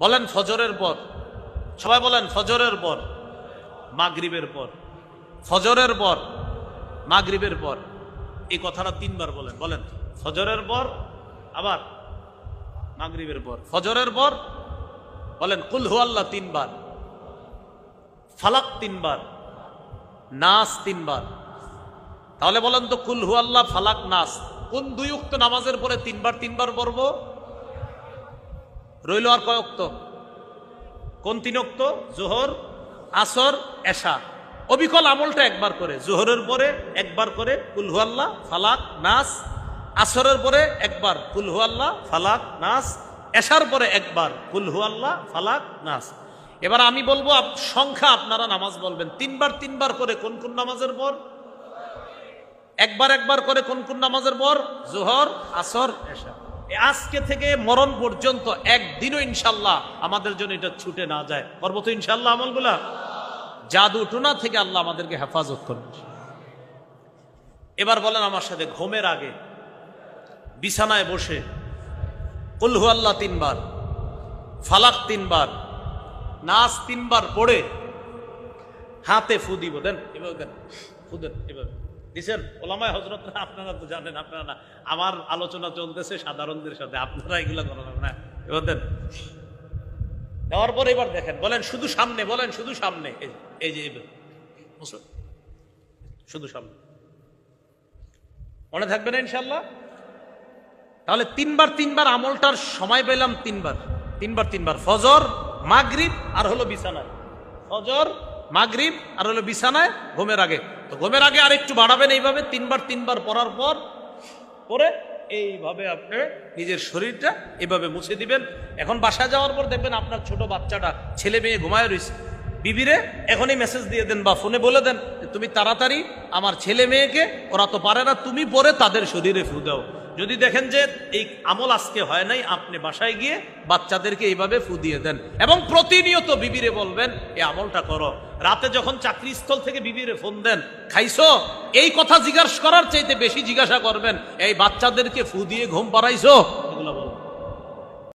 বলেন ফজরের পর। সবাই বলেন ফজরের পর, মাগরিবের পর। ফজরের পর, মাগরিবের পর। এই কথাটা তিনবার বলেন। বলেন, ফজরের পর, আবার মাগরিবের পর। ফজরের পর, বলেন, কুল আল্লাহ তিনবার। ফালাক তিনবার। নাস তিনবার। তাহলে বলেন তো কুলহু আল্লাহ ফালাক, নাস। কোন দুই উক্ত নামাজের পরে তিনবার তিনবার পড়ব? রইল আর কয় উক্ত কোন তিন উক্ত জোহর, আসর, এশা। অবিকল আমলটা একবার করে, জোহরের পরে একবার করে, কুল হু আল্লাহ, ফালাক, নাস। আসরের পরে একবার, কুল হু আল্লাহ, ফালাক, নাস। এশার পরে একবার, কুল হু আল্লাহ, ফালাক, নাস। এবার আমি বলব সংখ্যা আপনারা নামাজ বলবেন। তিনবার তিনবার করে কোন কোন নামাজের পর? একবার একবার করে কোন কোন নামাজের পর? জোহর, আসর, এশা। আজকে থেকে মরণ পর্যন্ত একদিনও ইনশাল্লাহ আমাদের জন্য এটা ছুটে না যায়। পর্বত ইনশাল্লাহ আমলগুলা? জাদু টুনা থেকে আল্লাহ আমাদেরকে হেফাজত করবে এবার বলেন আমার সাথে ঘুমের আগে, বিছানায় বসে কুলহু আল্লাহ তিনবার, ফালাক তিনবার, নাচ তিনবার পড়ে হাতে ফু দিব। দেন, এভাবে দেন, ফু দেন, এভাবে। দিছেন? ওলামায় হজরত আপনারা তো জানেন, আপনারা না, আমার আলোচনা চলতেছে সাধারণদের সাথে, আপনারা এগুলো করেন না দেন। দেওয়ার পর এবার দেখেন, বলেন শুধু সামনে, বলেন শুধু সামনে। এই যে-? শুধু সামনে। মনে থাকবে না ইনশাল্লাহ তাহলে তিনবার তিনবার আমলটার সময় পেলাম তিনবার। তিনবার তিনবার। ফজর, মাগরিব আর হলো বিছানায়। ফজর, মাগরিব আর হলো বিছানায় ঘুমের আগে। তো ঘুমের আগে আর একটু বাড়াবেন এইভাবে, তিনবার তিনবার পড়ার পর, পরে এইভাবে আপনি নিজের শরীরটা এভাবে মুছে দিবেন। এখন বাসায় যাওয়ার পর দেখবেন আপনার ছোট বাচ্চাটা, ছেলে মেয়ে ঘুমায় রয়েছে। বিবিরে এখনই মেসেজ দিয়ে দেন বা ফোনে বলে দেন তুমি তাড়াতাড়ি আমার ছেলে মেয়েকে, ওরা তো পারে না, তুমি পরে তাদের শরীরে ফু দাও। যদি দেখেন যে এই আমল আজকে হয় নাই, আপনি বাসায় গিয়ে বাচ্চাদেরকে এইভাবে ফু দিয়ে দেন। এবং প্রতিনিয়ত বিবিরে বলবেন এই আমলটা করো। রাতে যখন চাকরিস্থল থেকে বিবিরে ফোন দেন, খাইছো? এই কথা জিজ্ঞাসা করার চাইতে বেশি জিজ্ঞাসা করবেন, এই বাচ্চাদেরকে ফু দিয়ে ঘুম পাড়াইছো? এগুলো বলবেন।